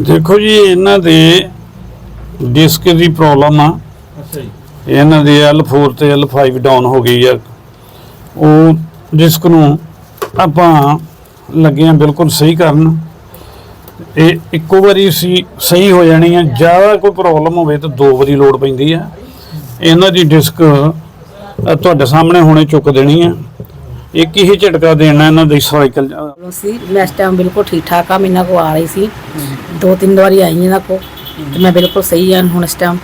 ਦੇਖੋ ਜੀ ਇਹਨਾਂ ਦੇ ਡਿਸਕ ਦੀ ਪ੍ਰੋਬਲਮ ਆ। ਅੱਛਾ ਜੀ। ਇਹਨਾਂ ਦੀ L4 ਤੇ L5 ਡਾਊਨ ਹੋ ਗਈ ਆ। ਉਹ ਡਿਸਕ ਨੂੰ ਆਪਾਂ ਲੱਗੇ ਆ ਬਿਲਕੁਲ ਸਹੀ ਕਰਨ। ਇਹ ਇੱਕੋ ਵਾਰੀ ਸੀ ਸਹੀ ਹੋ ਜਾਣੀ ਆ। ਜ਼ਿਆਦਾ ਕੋਈ ਪ੍ਰੋਬਲਮ ਹੋਵੇ ਤਾਂ ਦੋ ਵਾਰੀ ਲੋਡ ਪੈਂਦੀ ਆ। ਇਹਨਾਂ ਦੀ ਡਿਸਕ ਤੁਹਾਡੇ ਸਾਹਮਣੇ ਹੁਣੇ ਚੁੱਕ ਦੇਣੀ ਆ। ਇੱਕ ਹੀ ਝਟਕਾ ਦੇਣਾ ਇਹਨਾਂ ਦੀ ਸਾਈਕਲ ਸੀ ਮੈਂ ਇਸ ਟਾਈਮ ਬਿਲਕੁਲ ਠੀਕ ਠਾਕ ਆ ਮੈਂ ਇਹਨਾਂ ਕੋ ਆ ਰਹੀ ਸੀ। ਦੋ ਤਿੰਨ ਵਾਰੀ ਆਈ ਇਹਨਾਂ ਕੋ ਤੇ ਮੈਂ ਬਿਲਕੁਲ ਸਹੀ ਹਾਂ ਹੁਣ ਇਸ ਟਾਈਮ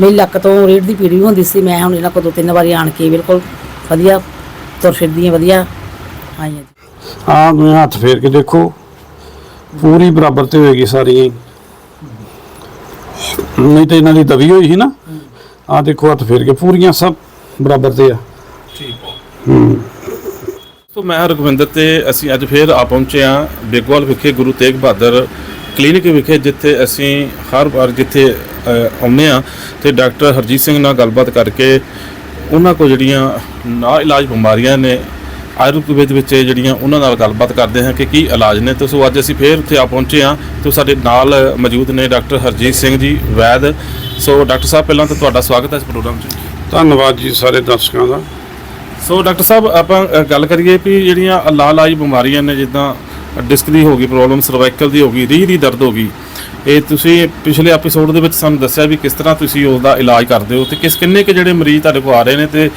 ਮੇਰੀ ਲੱਕ ਤੋਂ ਰੀੜ ਦੀ ਪੀੜ ਵੀ ਹੁੰਦੀ ਸੀ ਮੈਂ ਹੁਣ ਇਹਨਾਂ ਕੋ ਦੋ ਤਿੰਨ ਵਾਰੀ ਆਣ ਕੇ ਬਿਲਕੁਲ ਵਧੀਆ ਤੁਰ ਫਿਰਦੀ ਹਾਂ ਵਧੀਆ ਆਈ ਹਾਂ ਜੀ ਆ ਤੁਸੀਂ ਹੱਥ ਫੇਰ ਕੇ ਦੇਖੋ ਪੂਰੀ ਬਰਾਬਰ ਤੇ ਹੋਏਗੀ ਸਾਰੀ। ਨਹੀਂ ਤਾਂ ਇਹਨਾਂ ਦੀ ਦਬੀ ਹੋਈ ਸੀ ਨਾ ਆ ਦੇਖੋ ਹੱਥ ਫੇਰ ਕੇ ਪੂਰੀਆਂ ਸਭ ਬਰਾਬਰ ਤੇ ਆ। ਸੋ ਮੈਂ ਹਾਂ ਰਘਵਿੰਦਰ ਤੇ ਅਸੀਂ ਅੱਜ ਫੇਰ ਆ ਪਹੁੰਚੇ ਹਾਂ ਬੇਗਵਾਲ ਵਿਖੇ ਗੁਰੂ ਤੇਗ ਬਹਾਦਰ ਕਲੀਨਿਕ ਵਿਖੇ, ਜਿੱਥੇ ਅਸੀਂ ਹਰ ਵਾਰ ਜਿੱਥੇ ਆਉਂਦੇ ਹਾਂ ਤੇ ਡਾਕਟਰ ਹਰਜੀਤ ਸਿੰਘ ਨਾਲ ਗੱਲਬਾਤ ਕਰਕੇ ਉਹਨਾਂ ਕੋਲ ਜਿਹੜੀਆਂ ਨਾ ਇਲਾਜ ਬਿਮਾਰੀਆਂ ਨੇ, ਆਯੁਰਵੇਦ ਵਿੱਚ ਜਿਹੜੀਆਂ ਉਹਨਾਂ ਨਾਲ ਗੱਲਬਾਤ ਕਰਦੇ ਹਾਂ ਕਿ ਕੀ ਇਲਾਜ ਨੇ। ਤੇ ਸੋ ਅੱਜ ਅਸੀਂ ਫੇਰ ਉੱਥੇ ਆ ਪਹੁੰਚੇ ਹਾਂ ਤੇ ਸਾਡੇ ਨਾਲ ਮੌਜੂਦ ਨੇ ਡਾਕਟਰ ਹਰਜੀਤ ਸਿੰਘ ਜੀ, ਵੈਦ। ਸੋ ਡਾਕਟਰ ਸਾਹਿਬ, ਪਹਿਲਾਂ ਤਾਂ ਤੁਹਾਡਾ ਸਵਾਗਤ ਹੈ ਇਸ ਪ੍ਰੋਗਰਾਮ 'ਚ। ਧੰਨਵਾਦ ਜੀ ਸਾਰੇ ਦਰਸ਼ਕਾਂ ਦਾ। ਸੋ ਡਾਕਟਰ ਸਾਹਿਬ ਆਪਾਂ ਅ, ਗੱਲ ਕਰੀਏ ਵੀ ਜਿਹੜੀਆਂ ਲਾਲਾਈ ਬਿਮਾਰੀਆਂ ਨੇ ਜਿੱਦਾਂ ਡਿਸਕ ਦੀ ਹੋ ਗਈ ਪ੍ਰੋਬਲਮ ਸਰਵਾਈਕਲ ਦੀ ਹੋ ਗਈ ਰੀਹ ਦੀ ਦਰਦ ਹੋ ਗਈ ਇਹ ਤੁਸੀਂ ਪਿਛਲੇ ਐਪੀਸੋਡ ਦੇ ਵਿੱਚ ਸਾਨੂੰ ਦੱਸਿਆ ਵੀ ਕਿਸ ਤਰ੍ਹਾਂ ਤੁਸੀਂ ਉਸ ਦਾ ਇਲਾਜ ਕਰਦੇ ਹੋ ਤੇ ਕਿਸ ਕਿੰਨੇ ਕੁ ਜਿਹੜੇ ਮਰੀਜ਼ ਤੁਹਾਡੇ ਕੋਲ ਆ ਰਹੇ ਨੇ ਤੇ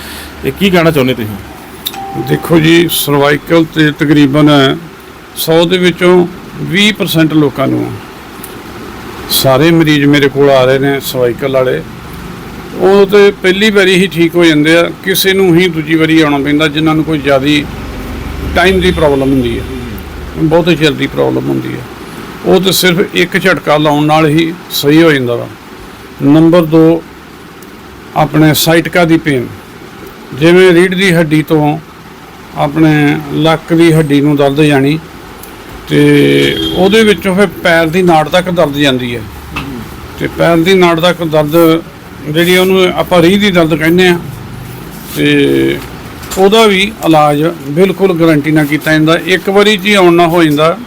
ਇਹ ਕੀ ਕਹਿਣਾ ਚਾਹੁੰਦੇ ਤੁਸੀਂ ਦੇਖੋ ਜੀ ਸਰਵਾਈਕਲ ਤੇ ਤਕਰੀਬਨ 100 ਦੇ ਵਿੱਚੋਂ 20% ਲੋਕਾਂ ਨੂੰ ਆ। ਸਾਰੇ ਮਰੀਜ਼ ਮੇਰੇ ਕੋਲ ਆ ਰਹੇ ਨੇ ਸਰਵਾਈਕਲ ਵਾਲੇ ਉਹ ਤੇ ਪਹਿਲੀ ਵਾਰੀ ਹੀ ਠੀਕ ਹੋ ਜਾਂਦੇ ਆ। ਕਿਸੇ ਨੂੰ ਹੀ ਦੂਜੀ ਵਾਰੀ ਆਉਣਾ ਪੈਂਦਾ, ਜਿਨ੍ਹਾਂ ਨੂੰ ਕੋਈ ਜ਼ਿਆਦੀ ਟਾਈਮ ਦੀ ਪ੍ਰੋਬਲਮ ਹੁੰਦੀ ਹੈ ਬਹੁਤ ਚਿਰ ਦੀ ਪ੍ਰੋਬਲਮ ਹੁੰਦੀ ਹੈ ਉਹ ਤੇ ਸਿਰਫ ਇੱਕ ਝਟਕਾ ਲਾਉਣ ਨਾਲ ਹੀ ਸਹੀ ਹੋ ਜਾਂਦਾ ਵਾ। ਨੰਬਰ 2 ਆਪਣੇ ਸਾਈਟਕਾ ਦੀ ਪੇਨ ਜਿਵੇਂ ਰੀੜ ਦੀ ਹੱਡੀ ਤੋਂ ਆਪਣੇ ਲੱਕ ਦੀ ਹੱਡੀ ਨੂੰ ਦਰਦ ਜਾਣੀ, ਤੇ ਉਹਦੇ ਵਿੱਚੋਂ ਫਿਰ ਪੈਰ ਦੀ ਨਾੜ ਤੱਕ ਦਰਦ ਜਾਂਦੀ ਹੈ ਤੇ ਪੈਰ ਦੀ ਨਾੜ ਤੱਕ ਦਰਦ ਜਿਹੜੀ ਉਹਨੂੰ ਆਪਾਂ ਰੀਹ ਦੀ ਦਰਦ ਕਹਿੰਦੇ ਆ ਤੇ ਉਹਦਾ ਵੀ ਇਲਾਜ ਬਿਲਕੁਲ ਗਾਰੰਟੀ ਨਾਲ ਕੀਤਾ ਜਾਂਦਾ। ਇੱਕ ਵਾਰੀ ਹੀ ਆਉਣ ਨਾ ਹੋ ਜਾਂਦਾ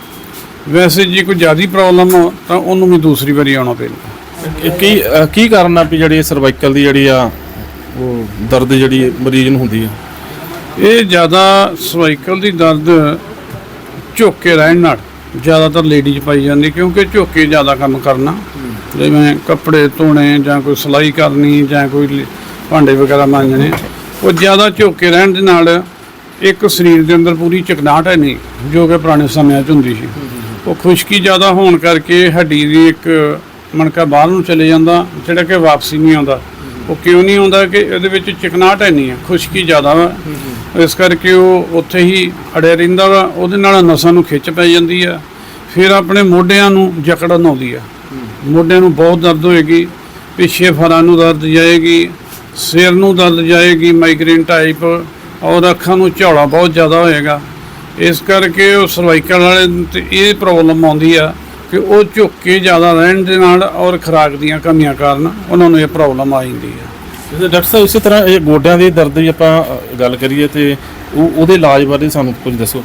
ਵੈਸੇ ਜੇ ਕੋਈ ਜ਼ਿਆਦੀ ਪ੍ਰੋਬਲਮ ਹੋ ਤਾਂ ਉਹਨੂੰ ਵੀ ਦੂਸਰੀ ਵਾਰੀ ਆਉਣਾ ਪੈਂਦਾ। ਕੀ ਕੀ ਕਾਰਨ ਆ ਵੀ ਜਿਹੜੀ ਸਰਵਾਈਕਲ ਦੀ ਜਿਹੜੀ ਆ ਉਹ ਦਰਦ ਜਿਹੜੀ ਮਰੀਜ਼ ਨੂੰ ਹੁੰਦੀ ਆ? ਇਹ ਜ਼ਿਆਦਾ ਸਰਵਾਈਕਲ ਦੀ ਦਰਦ ਝੁੱਕ ਕੇ ਰਹਿਣ ਨਾਲ ਜ਼ਿਆਦਾਤਰ ਲੇਡੀਜ਼ ਪਾਈ ਜਾਂਦੀ, ਕਿਉਂਕਿ ਝੋਕੇ ਜ਼ਿਆਦਾ ਕੰਮ ਕਰਨਾ। ਜਿਵੇਂ ਕੱਪੜੇ ਧੋਣੇ, ਜਾਂ ਕੋਈ ਸਿਲਾਈ ਕਰਨੀ, ਜਾਂ ਕੋਈ ਭਾਂਡੇ ਵਗੈਰਾ ਮਾਂਜਣੇ। ਉਹ ਜ਼ਿਆਦਾ ਝੋਕੇ ਰਹਿਣ ਦੇ ਨਾਲ ਇੱਕ ਸਰੀਰ ਦੇ ਅੰਦਰ ਪੂਰੀ ਚਕਨਾਹਟ ਹੈ ਨਹੀਂ, ਜੋ ਕਿ ਪੁਰਾਣੇ ਸਮਿਆਂ 'ਚ ਹੁੰਦੀ ਸੀ। ਉਹ ਖੁਸ਼ਕੀ ਜ਼ਿਆਦਾ ਹੋਣ ਕਰਕੇ ਹੱਡੀ ਦੀ ਇੱਕ ਮਣਕਾ ਬਾਹਰ ਨੂੰ ਚਲੇ ਜਾਂਦਾ, ਜਿਹੜਾ ਕਿ ਵਾਪਸੀ ਨਹੀਂ ਆਉਂਦਾ। ਉਹ ਕਿਉਂ ਨਹੀਂ ਆਉਂਦਾ ਕਿ ਇਹਦੇ ਵਿੱਚ ਚਿਕਨਾਹਟ ਹੈ ਨਹੀਂ ਹੈ, ਖੁਸ਼ਕੀ ਜ਼ਿਆਦਾ ਵਾ। ਇਸ ਕਰਕੇ ਉਹ ਉੱਥੇ ਹੀ ਅੜਿਆ ਰਹਿੰਦਾ ਵਾ, ਉਹਦੇ ਨਾਲ ਨਸਾਂ ਨੂੰ ਖਿੱਚ ਪੈ ਜਾਂਦੀ ਆ। ਫਿਰ ਆਪਣੇ ਮੋਢਿਆਂ ਨੂੰ ਜਕੜਨ ਆਉਂਦੀ ਆ। ਮੋਢਿਆਂ ਨੂੰ ਬਹੁਤ ਦਰਦ ਹੋਏਗੀ, ਪਿੱਛੇ ਫਰਾਂ ਨੂੰ ਦਰਦ ਜਾਏਗੀ, ਸਿਰ ਨੂੰ ਦਰਦ ਜਾਏਗੀ ਮਾਈਗ੍ਰੇਨ ਟਾਈਪ ਔਰ ਅੱਖਾਂ ਨੂੰ ਝੌਲਾ ਬਹੁਤ ਜ਼ਿਆਦਾ ਹੋਏਗਾ। ਇਸ ਕਰਕੇ ਉਹ ਸਰਵਾਈਕਲ ਵਾਲੇ ਨੂੰ ਇਹ ਪ੍ਰੋਬਲਮ ਆਉਂਦੀ ਆ ਕਿ ਉਹ ਝੁੱਕ ਕੇ ਜ਼ਿਆਦਾ ਰਹਿਣ ਦੇ ਨਾਲ ਔਰ ਖੁਰਾਕ ਦੀਆਂ ਕਮੀਆਂ ਕਾਰਨ ਉਹਨਾਂ ਨੂੰ ਇਹ ਪ੍ਰੋਬਲਮ ਆ ਜਾਂਦੀ ਆ। ਤੇ ਡਾਕਟਰ ਸਾਹਿਬ ਇਸੇ ਤਰ੍ਹਾਂ ਇਹ ਗੋਡਿਆਂ ਦੀ ਦਰਦ ਦੀ ਆਪਾਂ ਅ, ਗੱਲ ਕਰੀਏ ਤੇ ਉਹ ਉਹਦੇ ਇਲਾਜ ਬਾਰੇ ਸਾਨੂੰ ਕੁਝ ਦੱਸੋ।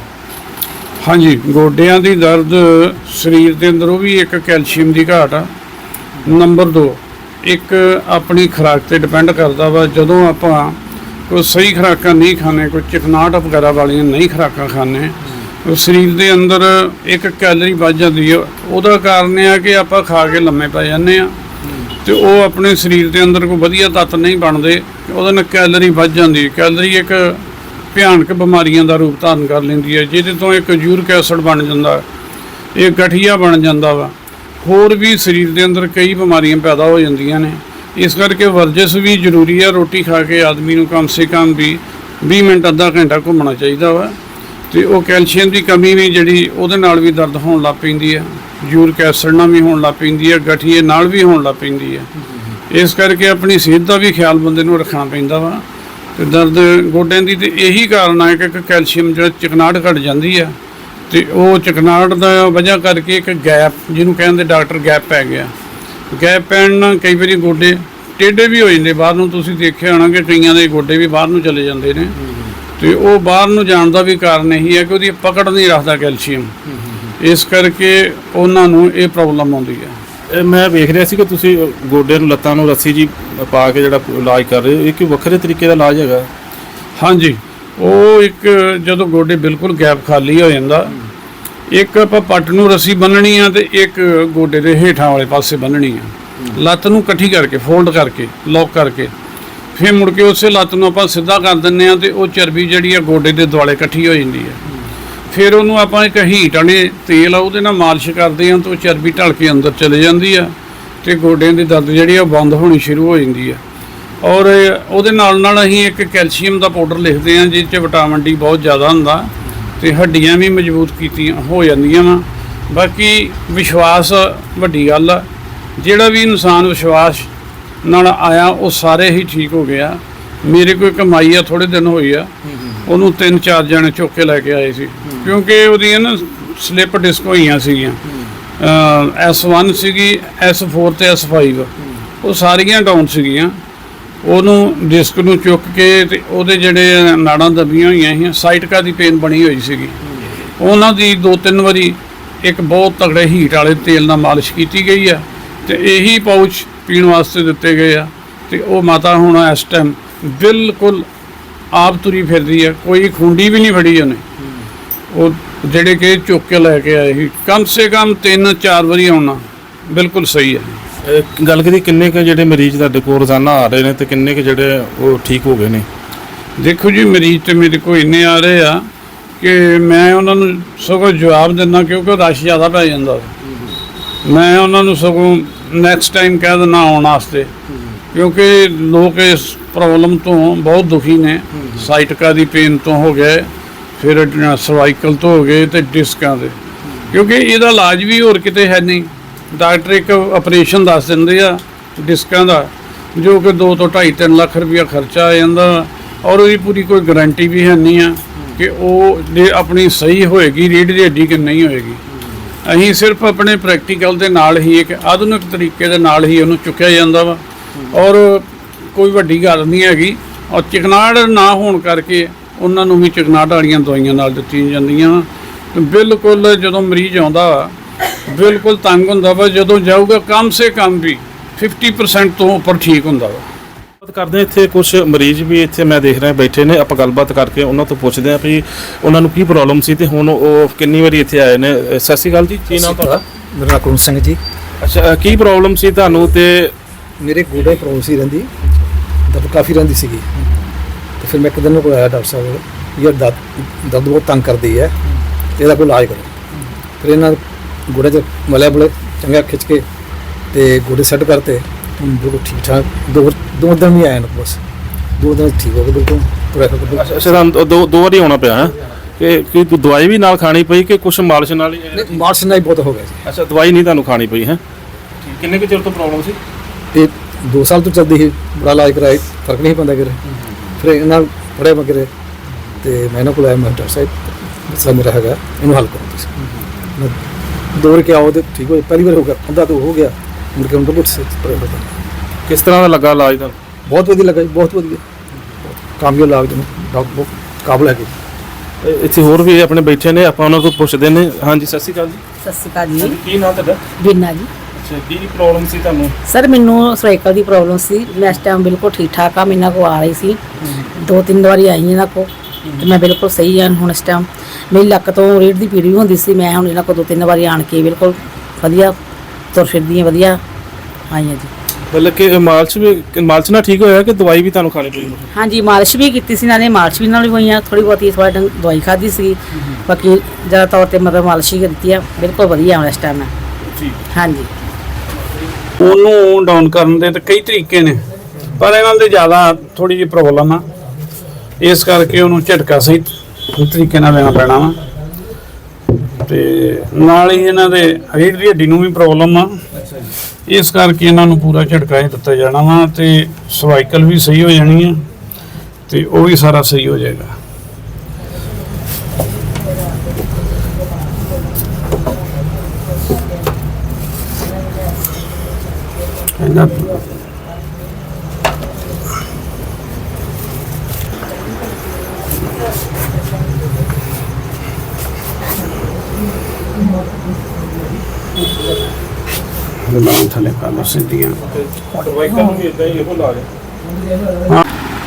ਹਾਂਜੀ ਗੋਡਿਆਂ ਦੀ ਦਰਦ ਸਰੀਰ ਦੇ ਅੰਦਰ ਉਹ ਵੀ ਇੱਕ ਕੈਲਸ਼ੀਅਮ ਦੀ ਘਾਟ ਆ। ਨੰਬਰ 2 ਇੱਕ ਆਪਣੀ ਖੁਰਾਕ ਤੇ ਡਿਪੈਂਡ ਕਰਦਾ ਵਾ ਜਦੋਂ ਆਪਾਂ ਕੋਈ ਸਹੀ ਖੁਰਾਕਾਂ ਨਹੀਂ ਖਾਣੇ ਕੋਈ ਚਿਕਨਾਟ ਵਗੈਰਾ ਵਾਲੀਆਂ ਨਹੀਂ ਖੁਰਾਕਾਂ ਖਾਣੇ ਸਰੀਰ ਦੇ ਅੰਦਰ ਇੱਕ ਕੈਲਰੀ ਵੱਧ ਜਾਂਦੀ ਹੈ ਉਹਦਾ ਕਾਰਨ ਇਹ ਆ ਕਿ ਆਪਾਂ ਖਾ ਕੇ ਲੰਮੇ ਪੈ ਜਾਂਦੇ ਆ। ਤੇ ਉਹ ਆਪਣੇ ਸਰੀਰ ਦੇ ਅੰਦਰ ਕੋਈ ਵਧੀਆ ਤੱਤ ਨਹੀਂ ਬਣਦੇ। ਉਹਦੇ ਨਾਲ ਕੈਲਰੀ ਵੱਧ ਜਾਂਦੀ ਹੈ ਕੈਲਰੀ ਇੱਕ ਭਿਆਨਕ ਬਿਮਾਰੀਆਂ ਦਾ ਰੂਪ ਧਾਰਨ ਕਰ ਲੈਂਦੀ ਹੈ ਜਿਹਦੇ ਤੋਂ ਇੱਕ ਯੂਰਿਕ ਐਸਿਡ ਬਣ ਜਾਂਦਾ, ਇਹ ਗਠੀਆ ਬਣ ਜਾਂਦਾ ਵਾ। ਹੋਰ ਵੀ ਸਰੀਰ ਦੇ ਅੰਦਰ ਕਈ ਬਿਮਾਰੀਆਂ ਪੈਦਾ ਹੋ ਜਾਂਦੀਆਂ ਨੇ। ਇਸ ਕਰਕੇ ਵਰਜਿਸ਼ ਵੀ ਜ਼ਰੂਰੀ ਹੈ ਰੋਟੀ ਖਾ ਕੇ ਆਦਮੀ ਨੂੰ ਕਮ ਸੇ ਕਮ ਵੀ 20 ਮਿੰਟ, ਅੱਧਾ ਘੰਟਾ ਘੁੰਮਣਾ ਚਾਹੀਦਾ ਵਾ। ਤੇ ਉਹ ਕੈਲਸ਼ੀਅਮ ਦੀ ਕਮੀ ਵੀ ਜਿਹੜੀ ਉਹਦੇ ਨਾਲ ਵੀ ਦਰਦ ਹੋਣ ਲੱਗ ਪੈਂਦੀ ਹੈ। ਯੂਰਿਕ ਐਸਿਡ ਨਾਲ ਵੀ ਹੋਣ ਲੱਗ ਪੈਂਦੀ ਹੈ, ਗਠੀਏ ਨਾਲ ਵੀ ਹੋਣ ਲੱਗ ਪੈਂਦੀ ਹੈ। ਇਸ ਕਰਕੇ ਆਪਣੀ ਸਿਹਤ ਦਾ ਵੀ ਖਿਆਲ ਬੰਦੇ ਨੂੰ ਰੱਖਣਾ ਪੈਂਦਾ ਵਾ। ਤੇ ਦਰਦ ਗੋਡਿਆਂ ਦੀ ਤੇ ਇਹੀ ਕਾਰਨ ਹੈ ਕਿ ਇੱਕ ਕੈਲਸ਼ੀਅਮ ਜਿਹੜਾ ਚਿਕਨਾਹਟ ਘਟ ਜਾਂਦੀ ਆ ਤੇ ਉਹ ਚਿਕਨਾਹਟ ਦਾ ਵਜ੍ਹਾ ਕਰਕੇ ਇੱਕ ਗੈਪ, ਜਿਹਨੂੰ ਕਹਿੰਦੇ ਡਾਕਟਰ ਗੈਪ ਪੈ ਗਿਆ। ਗੈਪ ਪੈਣ ਨਾਲ ਕਈ ਵਾਰੀ ਗੋਡੇ ਟੇਢੇ ਵੀ ਹੋ ਜਾਂਦੇ, ਬਾਹਰ ਨੂੰ ਤੁਸੀਂ ਦੇਖਿਆ ਹੋਣਾ ਕਿ ਕਈਆਂ ਦੇ ਗੋਡੇ ਵੀ ਬਾਹਰ ਨੂੰ ਚਲੇ ਜਾਂਦੇ ਨੇ। ਤੇ ਉਹ ਬਾਹਰ ਨੂੰ ਜਾਣ ਦਾ ਵੀ ਕਾਰਨ ਇਹੀ ਹੈ ਕਿ ਉਹਦੀ ਪਕੜ ਨਹੀਂ ਰੱਖਦਾ ਕੈਲਸ਼ੀਅਮ। ਇਸ ਕਰਕੇ ਉਹਨਾਂ ਨੂੰ ਇਹ ਪ੍ਰੋਬਲਮ ਆਉਂਦੀ ਹੈ। ਮੈਂ ਵੇਖ ਰਿਹਾ ਸੀ ਕਿ ਤੁਸੀਂ ਗੋਡੇ ਨੂੰ ਲੱਤਾਂ ਨੂੰ ਰੱਸੀ ਜੀ ਪਾ ਕੇ ਜਿਹੜਾ ਇਲਾਜ ਕਰ ਰਹੇ ਹੋ ਇਹ ਕੋਈ ਵੱਖਰੇ ਤਰੀਕੇ ਦਾ ਇਲਾਜ ਹੈਗਾ? ਹਾਂਜੀ। ਉਹ ਇੱਕ ਜਦੋਂ ਗੋਡੇ ਬਿਲਕੁਲ ਗੈਪ ਖਾਲੀ ਹੋ ਜਾਂਦਾ ਇੱਕ ਆਪਾਂ ਪੱਟ ਨੂੰ ਰੱਸੀ ਬੰਨਣੀ ਆ ਤੇ ਇੱਕ ਗੋਡੇ ਦੇ ਹੇਠਾਂ ਵਾਲੇ ਪਾਸੇ ਬੰਨਣੀ ਆ। ਲੱਤ ਨੂੰ ਇਕੱਠੀ ਕਰਕੇ ਫੋਲਡ ਕਰਕੇ ਲੌਕ ਕਰਕੇ। ਫਿਰ ਮੁੜ ਕੇ ਉਸੇ ਲੱਤ ਨੂੰ ਆਪਾਂ ਸਿੱਧਾ ਕਰ ਦਿੰਨੇ ਆ ਤੇ ਉਹ ਚਰਬੀ ਜਿਹੜੀ ਆ ਗੋਡੇ ਦੇ ਦੁਆਲੇ ਇਕੱਠੀ ਹੋ ਜਾਂਦੀ ਹੈ। ਫਿਰ ਉਹਨੂੰ ਆਪਾਂ ਇੱਕ ਹੀਟ ਵਾਲੇ ਤੇਲ ਆ, ਉਹਦੇ ਨਾਲ ਮਾਲਿਸ਼ ਕਰਦੇ ਆ ਤਾਂ ਉਹ ਚਰਬੀ ਢਲ ਕੇ ਅੰਦਰ ਚਲੇ ਜਾਂਦੀ ਆ ਤੇ ਗੋਡਿਆਂ ਦੀ ਦਰਦ ਜਿਹੜੀ ਆ ਉਹ ਬੰਦ ਹੋਣੀ ਸ਼ੁਰੂ ਹੋ ਜਾਂਦੀ ਆ। ਔਰ ਉਹਦੇ ਨਾਲ ਨਾਲ ਅਸੀਂ ਇੱਕ ਕੈਲਸ਼ੀਅਮ ਦਾ ਪਾਊਡਰ ਲਿਖਦੇ ਹਾਂ ਜਿਸ 'ਚ ਵਿਟਾਮਿਨ ਡੀ ਬਹੁਤ ਜ਼ਿਆਦਾ ਹੁੰਦਾ ਤੇ ਹੱਡੀਆਂ ਵੀ ਮਜ਼ਬੂਤ ਕੀਤੀਆਂ ਹੋ ਜਾਂਦੀਆਂ ਵਾ। ਬਾਕੀ ਵਿਸ਼ਵਾਸ ਵੱਡੀ ਗੱਲ ਆ, ਜਿਹੜਾ ਵੀ ਇਨਸਾਨ ਵਿਸ਼ਵਾਸ ਨਾਲ ਆਇਆ ਉਹ ਸਾਰੇ ਹੀ ਠੀਕ ਹੋ ਗਿਆ। ਮੇਰੇ ਕੋਈ ਕਮਾਈ ਆ ਥੋੜੇ ਦਿਨ ਹੋਈ ਆ। ਉਹਨੂੰ ਤਿੰਨ ਚਾਰ ਜਣੇ ਚੁੱਕ ਕੇ ਲੈ ਕੇ ਆਏ ਸੀ। ਕਿਉਂਕਿ ਉਹਦੀਆਂ ਨਾ ਸਲਿੱਪ ਡਿਸਕ ਹੋਈਆਂ ਸੀਗੀਆਂ। S1 ਸੀਗੀ S4 ਤੇ S5 ਉਹ ਸਾਰੀਆਂ ਡਾਊਨ ਸੀਗੀਆਂ। ਉਹਨੂੰ ਡਿਸਕ ਨੂੰ ਚੁੱਕ ਕੇ ਤੇ ਉਹਦੇ ਜਿਹੜੇ ਨਾੜਾਂ ਦਬੀਆਂ ਹੋਈਆਂ ਸੀ ਸਾਈਟਕਾ ਦੀ ਪੇਨ ਬਣੀ ਹੋਈ ਸੀਗੀ। ਉਹਨਾਂ ਦੀ ਦੋ ਤਿੰਨ ਵਾਰੀ ਇੱਕ ਬਹੁਤ ਤਗੜੇ ਹੀਟ ਵਾਲੇ ਤੇਲ ਨਾਲ ਮਾਲਿਸ਼ ਕੀਤੀ ਗਈ ਆ। ਤੇ ਇਹੀ ਪਾਊਚ ਪੀਣ ਵਾਸਤੇ ਦਿੱਤੇ ਗਏ ਆ ਤੇ ਉਹ ਮਾਤਾ ਹੁਣ ਇਸ ਟਾਈਮ ਬਿਲਕੁਲ ਆਪ ਤੁਰੀ ਫਿਰਦੀ ਆ ਕੋਈ ਖੁੰਡੀ ਵੀ ਨਹੀਂ ਫੜੀ ਉਹਨੇ। ਉਹ ਜਿਹੜੇ ਕਿ ਚੁੱਕ ਕੇ ਲੈ ਕੇ ਆਏ ਸੀ। ਕਮ ਸੇ ਕਮ ਤਿੰਨ ਚਾਰ ਵਾਰੀ ਆਉਣਾ ਬਿਲਕੁਲ ਸਹੀ ਹੈ ਗੱਲ ਕਰੀ ਕਿੰਨੇ ਕੁ ਜਿਹੜੇ ਮਰੀਜ਼ ਤੁਹਾਡੇ ਕੋਲ ਰੋਜ਼ਾਨਾ ਆ ਰਹੇ ਨੇ ਤੇ ਕਿੰਨੇ ਕੁ ਜਿਹੜੇ ਉਹ ਠੀਕ ਹੋ ਗਏ ਨੇ? ਦੇਖੋ ਜੀ ਮਰੀਜ਼ ਤੇ ਮੇਰੇ ਕੋਲ ਇੰਨੇ ਆ ਰਹੇ ਆ ਕਿ ਮੈਂ ਉਹਨਾਂ ਨੂੰ ਸਗੋਂ ਜਵਾਬ ਦਿੰਦਾ ਕਿਉਂਕਿ ਰਸ਼ ਜ਼ਿਆਦਾ ਪੈ ਜਾਂਦਾ। ਮੈਂ ਉਹਨਾਂ ਨੂੰ ਸਗੋਂ ਨੈਕਸਟ ਟਾਈਮ ਕਹਿ ਦਿੰਦਾ ਆਉਣ ਵਾਸਤੇ। ਕਿਉਂਕਿ ਲੋਕ ਇਸ ਪ੍ਰੋਬਲਮ ਤੋਂ ਬਹੁਤ ਦੁਖੀ ਨੇ। ਸਾਈਟਕਾ ਦੀ ਪੇਨ ਤੋਂ ਹੋ ਗਏ, ਫਿਰ ਸਰਵਾਈਕਲ ਤੋਂ ਹੋ ਗਏ ਤੇ ਡਿਸਕਾਂ ਦੇ। ਕਿਉਂਕਿ ਇਹਦਾ ਇਲਾਜ ਵੀ ਹੋਰ ਕਿਤੇ ਹੈ ਨਹੀਂ। ਡਾਕਟਰ ਇੱਕ ਆਪਰੇਸ਼ਨ ਦੱਸ ਦਿੰਦੇ ਆ ਡਿਸਕਾਂ ਦਾ, ਜੋ ਕਿ 2 ਤੋਂ 2.5 3 ਲੱਖ ਰੁਪਇਆ ਖਰਚਾ ਆ ਜਾਂਦਾ। ਔਰ ਉਹਦੀ ਪੂਰੀ ਕੋਈ ਗਾਰੰਟੀ ਵੀ ਹੈ ਨਹੀਂ ਆ ਕਿ ਉਹ ਜੇ ਆਪਣੀ ਸਹੀ ਹੋਏਗੀ ਰੀੜ ਦੀ ਹੱਡੀ ਕਿ ਨਹੀਂ ਹੋਏਗੀ। ਅਸੀਂ ਸਿਰਫ ਆਪਣੇ ਪ੍ਰੈਕਟੀਕਲ ਦੇ ਨਾਲ ਹੀ ਇੱਕ ਆਧੁਨਿਕ ਤਰੀਕੇ ਦੇ ਨਾਲ ਹੀ ਉਹਨੂੰ ਚੁੱਕਿਆ ਜਾਂਦਾ ਵਾ। ਔਰ ਕੋਈ ਵੱਡੀ ਗੱਲ ਨਹੀਂ ਹੈਗੀ। ਔਰ ਚਿਕਨਾੜ ਨਾ ਹੋਣ ਕਰਕੇ ਉਹਨਾਂ ਨੂੰ ਵੀ ਚਿਕਨਾੜ ਵਾਲੀਆਂ ਦਵਾਈਆਂ ਨਾਲ ਦਿੱਤੀਆਂ ਜਾਂਦੀਆਂ। ਵਾ ਤੇ ਬਿਲਕੁਲ ਜਦੋਂ ਮਰੀਜ਼ ਆਉਂਦਾ ਵਾ, ਬਿਲਕੁਲ ਤੰਗ ਹੁੰਦਾ ਵਾ। ਜਦੋਂ ਜਾਊਗਾ, ਕਮ ਸੇ ਕਮ ਵੀ 50% ਤੋਂ ਉੱਪਰ ਠੀਕ ਹੁੰਦਾ ਵਾ। ਗੱਲਬਾਤ ਕਰਦੇ ਹਾਂ। ਇੱਥੇ ਕੁਝ ਮਰੀਜ਼ ਵੀ ਇੱਥੇ ਮੈਂ ਦੇਖ ਰਿਹਾ ਬੈਠੇ ਨੇ। ਆਪਾਂ ਗੱਲਬਾਤ ਕਰਕੇ ਉਹਨਾਂ ਤੋਂ ਪੁੱਛਦੇ ਹਾਂ ਵੀ ਉਹਨਾਂ ਨੂੰ ਕੀ ਪ੍ਰੋਬਲਮ ਸੀ ਤੇ ਹੁਣ ਉਹ ਕਿੰਨੀ ਵਾਰੀ ਇੱਥੇ ਆਏ ਨੇ। ਅਹ ਸਤਿ ਸ਼੍ਰੀ ਅਕਾਲ ਜੀ। ਕੀ ਨਾਮ ਤੁਹਾਡਾ? ਮੇਰਾ ਨਾਮ ਕੁਲਵੰਤ ਸਿੰਘ ਜੀ। ਅੱਛਾ ਕੀ ਪ੍ਰੋਬਲਮ ਸੀ ਤੁਹਾਨੂੰ ਤੇ ਮੇਰੇ ਗੋਡੇ ਪ੍ਰੋਬਲਮ ਸੀ ਰਹਿੰਦੀ। ਦਰਦ ਕਾਫੀ ਰਹਿੰਦੀ ਸੀਗੀ। ਤੇ ਫਿਰ ਮੈਂ ਇੱਕ ਦਿਨ ਕੋਲ ਆਇਆ ਡਾਕਟਰ ਸਾਹਿਬ ਕੋਲ ਯਾਰ ਦਰਦ ਦਰਦ ਬਹੁਤ ਤੰਗ ਕਰਦੀ ਹੈ। ਤੇ ਇਹਦਾ ਕੋਈ ਇਲਾਜ ਕਰੋ। ਫਿਰ ਇਹਨਾਂ ਗੋਡੇ 'ਚ ਮਲੇ ਬਲੇ ਚੰਗਾ ਖਿੱਚ ਕੇ ਤੇ ਗੋਡੇ ਸੈੱਟ ਕਰਤੇ। ਹੁਣ ਬਿਲਕੁਲ ਠੀਕ ਠਾਕ। ਦੋ ਦੋ ਦਿਨ ਹੀ ਆਏ ਨੇ ਬਸ। ਦੋ ਦਿਨ ਠੀਕ ਹੋ ਗਏ ਬਿਲਕੁਲ। ਫਿਰਦਾ ਬਿਲਕੁਲ। ਅੱਛਾ ਤੁਹਾਨੂੰ ਦੋ ਦੋ ਵਾਰੀ ਆਉਣਾ ਪਿਆ ਹੈ? ਕਿ ਕੀ ਕੋਈ ਦਵਾਈ ਵੀ ਨਾਲ ਖਾਣੀ ਪਈ ਕਿ ਕੁਝ ਮਾਲਿਸ਼ ਨਾਲ ਹੀ ਨਹੀਂ ਮਾਰਚ ਨਾਲ ਹੀ ਬਹੁਤ ਹੋ ਗਿਆ ਜੀ। ਅੱਛਾ ਦਵਾਈ ਨਹੀਂ ਤੁਹਾਨੂੰ ਖਾਣੀ ਪਈ ਹੈ? ਕਿੰਨੇ ਕੁ ਚਿਰ ਤੋਂ ਪ੍ਰੋਬਲਮ ਸੀ? ਤੇ 2 ਸਾਲ ਤੋਂ ਚੱਲਦੀ ਸੀ। ਬੜਾ ਇਲਾਜ ਕਰਾਇਆ ਫ਼ਰਕ ਨਹੀਂ ਪੈਂਦਾ ਕਿਰੇ ਫਿਰ ਇਹਨਾਂ ਫੜਿਆ ਮੈਂ ਕਿਰੇ ਤੇ ਮੈਂ ਇਹਨਾਂ ਕੋਲ ਆਇਆ ਮੈਂ ਡਾਕਟਰ ਸਾਹਿਬ ਸਾ ਮੇਰਾ ਹੈਗਾ ਇਹਨੂੰ ਹੱਲ ਕਰੋ ਤੁਸੀਂ। ਮੈਂ ਦੋ ਵਾਰ ਕਿਹਾ ਠੀਕ ਹੋਇਆ ਪਹਿਲੀ ਵਾਰ ਹੋ ਗਿਆ ਅੱਧਾ ਤਾਂ ਹੋ ਗਿਆ। ਮੁੜ ਕੇ ਹੁਣ ਤਾਂ ਬਹੁਤ ਸੇ ਕਿਸ ਤਰ੍ਹਾਂ ਦਾ ਲੱਗਾ ਇਲਾਜ ਤੁਹਾਨੂੰ? ਬਹੁਤ ਵਧੀਆ ਲੱਗਾ ਜੀ ਬਹੁਤ ਵਧੀਆ। ਕਾਮਯਾਬ ਇਲਾਜ ਨੂੰ ਡਾਕਟਰ ਬਹੁਤ ਕਾਬਲ ਹੈ ਜੀ ਇਹ- ਇੱਥੇ ਹੋਰ ਵੀ ਆਪਣੇ ਬੈਠੇ ਨੇ ਆਪਾਂ ਉਹਨਾਂ ਕੋਲ ਪੁੱਛਦੇ ਨੇ। ਹਾਂਜੀ ਸਤਿ ਸ਼੍ਰੀ ਅਕਾਲ ਜੀ। ਸਤਿ ਸ਼੍ਰੀ ਅਕਾਲ ਜੀ। ਕੀ ਨਾਮ ਤੁਹਾਡਾ? ਬੀਨਾ ਜੀ। ਅੱਛਾ ਕੀ ਪ੍ਰੋਬਲਮ ਸੀ ਤੁਹਾਨੂੰ? ਸਰ ਮੈਨੂੰ ਸਰਵਾਈਕਲ ਦੀ ਪ੍ਰੋਬਲਮ ਸੀ। ਮੈਂ ਇਸ ਟਾਈਮ ਬਿਲਕੁਲ ਠੀਕ ਠਾਕ ਆ ਮੈਂ ਇਹਨਾਂ ਕੋ ਆ ਰਹੀ ਸੀ। ਦੋ ਤਿੰਨ ਵਾਰੀ ਆਈ ਇਹਨਾਂ ਕੋ ਤੇ ਮੈਂ ਬਿਲਕੁਲ ਸਹੀ ਹਾਂ ਹੁਣ ਇਸ ਟਾਈਮ ਮੇਰੀ ਲੱਕ ਤੋਂ ਰੀੜ ਦੀ ਪੀੜ ਵੀ ਹੁੰਦੀ ਸੀ ਮੈਂ ਹੁਣ ਇਹਨਾਂ ਕੋ ਦੋ ਤਿੰਨ ਵਾਰੀ ਆਣ ਕੇ ਬਿਲਕੁਲ ਵਧੀਆ ਤੁਰ ਫਿਰਦੀ ਹਾਂ ਵਧੀਆ। ਆਈ ਹਾਂ ਜੀ ਮਤਲਬ ਕਿ ਮਾਲਸ਼ ਵੀ ਮਾਲਸ਼ ਨਾਲ ਠੀਕ ਹੋਇਆ ਕਿ ਦਵਾਈ ਵੀ ਤੁਹਾਨੂੰ ਖਾਣੀ ਪਈ? ਹਾਂਜੀ ਮਾਲਿਸ਼ ਵੀ ਕੀਤੀ ਸੀ ਨਾਲੇ ਮਾਲਿਸ਼ ਵੀ ਨਾਲ ਵੀ ਹੋਈਆਂ ਥੋੜੀ ਬਹੁਤੀ ਥੋੜਾ ਦਵਾਈ ਖਾਧੀ ਸੀ। ਬਾਕੀ ਜ਼ਿਆਦਾ ਤੌਰ ਤੇ ਮਤਲਬ ਮਾਲਿਸ਼ ਹੀ ਕੀਤੀ ਆ। ਬਿਲਕੁਲ ਵਧੀਆ ਹੁਣ ਇਸ ਟਾਈਮ ਮੈਂ ਠੀਕ। ਹਾਂਜੀ। ਉਹਨੂੰ ਡਾਊਨ ਕਰਨ ਦੇ ਤੇ ਕਈ ਤਰੀਕੇ ਨੇ ਪਰ ਇਹਨਾਂ ਦੇ ਜ਼ਿਆਦਾ ਥੋੜੀ ਜਿਹੀ ਪ੍ਰੋਬਲਮ ਆ। ਇਸ ਕਰਕੇ ਉਹਨੂੰ ਝਟਕਾ ਸਹੀ ਤਰੀਕੇ ਨਾਲ ਲੈਣਾ ਪੈਣਾ ਵਾ। ਤੇ ਨਾਲ ਹੀ ਇਹਨਾਂ ਦੇ ਰੀੜ ਦੀ ਹੱਡੀ ਨੂੰ ਵੀ ਪ੍ਰੋਬਲਮ ਆ। ਇਸ ਕਰਕੇ ਇਹਨਾਂ ਨੂੰ ਪੂਰਾ ਝਟਕਾ ਹੀ ਦਿੱਤਾ ਜਾਣਾ ਵਾ ਤੇ ਸਰਵਾਈਕਲ ਵੀ ਸਹੀ ਹੋ ਜਾਣੀ ਆ ਤੇ ਉਹ ਵੀ ਸਾਰਾ ਸਹੀ ਹੋ ਜਾਏਗਾ। ਇਹਨਾਂ ਥੱਲੇ ਲਓ ਸਿੱਧੀਆਂ ਲਾ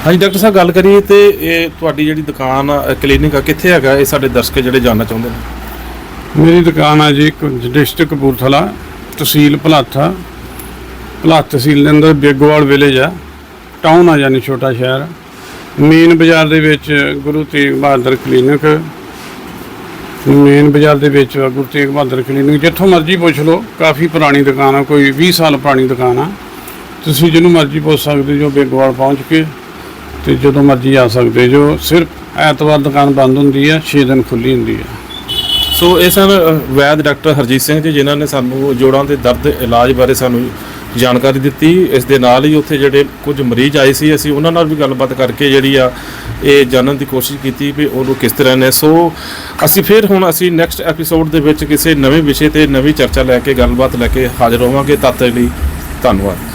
ਹਾਂਜੀ ਡਾਕਟਰ ਸਾਹਿਬ ਗੱਲ ਕਰੀਏ ਤੇ ਇਹ ਤੁਹਾਡੀ ਜਿਹੜੀ ਦੁਕਾਨ ਆ ਕਲੀਨਿਕ ਆ ਕਿੱਥੇ ਹੈਗਾ? ਇਹ ਸਾਡੇ ਦਰਸ਼ਕ ਜਿਹੜੇ ਜਾਣਨਾ ਚਾਹੁੰਦੇ ਨੇ। ਮੇਰੀ ਦੁਕਾਨ ਆ ਜੀ ਡਿਸਟ੍ਰਿਕਟ ਕਪੂਰਥਲਾ ਤਹਿਸੀਲ ਭਲਾਥਾ। ਭਲਾਤ ਤਹਿਸੀਲ ਦੇ ਅੰਦਰ ਬੇਗੋਵਾਲ ਵਿਲੇਜ ਆ। ਟਾਊਨ ਆ ਯਾਨੀ ਛੋਟਾ ਸ਼ਹਿਰ। ਮੇਨ ਬਾਜ਼ਾਰ ਦੇ ਵਿੱਚ ਗੁਰੂ ਤੇਗ ਬਹਾਦਰ ਕਲੀਨਿਕ। ਮੇਨ ਬਾਜ਼ਾਰ ਦੇ ਵਿੱਚ ਆ ਗੁਰੂ ਤੇਗ ਬਹਾਦਰ ਕਲੀਨਿਕ ਜਿੱਥੋਂ ਮਰਜ਼ੀ ਪੁੱਛ ਲਓ, ਕਾਫੀ ਪੁਰਾਣੀ ਦੁਕਾਨ ਆ, ਕੋਈ 20 ਸਾਲ ਪੁਰਾਣੀ ਦੁਕਾਨ ਆ। ਤੁਸੀਂ ਜਿਹਨੂੰ ਮਰਜ਼ੀ ਪੁੱਛ ਸਕਦੇ ਜੋ ਬੇਗਵਾਲ ਪਹੁੰਚ ਕੇ ਤੇ ਜਦੋਂ ਮਰਜ਼ੀ ਆ ਸਕਦੇ ਜੋ। ਸਿਰਫ ਐਤਵਾਰ ਦੁਕਾਨ ਬੰਦ ਹੁੰਦੀ ਆ 6 ਦਿਨ ਖੁੱਲੀ ਹੁੰਦੀ ਆ। ਸੋ ਇਹ ਸਨ ਵੈਦ ਡਾਕਟਰ ਹਰਜੀਤ ਸਿੰਘ ਜੀ, ਜਿਨ੍ਹਾਂ ਨੇ ਸਾਨੂੰ ਜੋੜਾਂ ਦੇ ਦਰਦ ਇਲਾਜ ਬਾਰੇ ਸਾਨੂੰ ਜਾਣਕਾਰੀ ਦਿੱਤੀ। ਇਸ ਦੇ ਨਾਲ ਹੀ ਉੱਥੇ ਜਿਹੜੇ ਕੁਝ ਮਰੀਜ਼ ਆਏ ਸੀ, ਅਸੀਂ ਉਹਨਾਂ ਨਾਲ ਵੀ ਗੱਲਬਾਤ ਕਰਕੇ ਜਿਹੜੀ ਆ ਇਹ ਜਾਣਨ ਦੀ ਕੋਸ਼ਿਸ਼ ਕੀਤੀ ਵੀ ਉਹਨੂੰ ਕਿਸ ਤਰ੍ਹਾਂ ਨੇ। ਸੋ ਅਸੀਂ ਫਿਰ ਹੁਣ ਅਸੀਂ ਨੈਕਸਟ ਐਪੀਸੋਡ ਦੇ ਵਿੱਚ ਕਿਸੇ ਨਵੇਂ ਵਿਸ਼ੇ ਤੇ ਨਵੀਂ ਚਰਚਾ ਲੈ ਕੇ, ਗੱਲਬਾਤ ਲੈ ਕੇ ਹਾਜ਼ਰ ਹੋਵਾਂਗੇ। ਤਦ ਤੱਕ ਲਈ ਧੰਨਵਾਦ।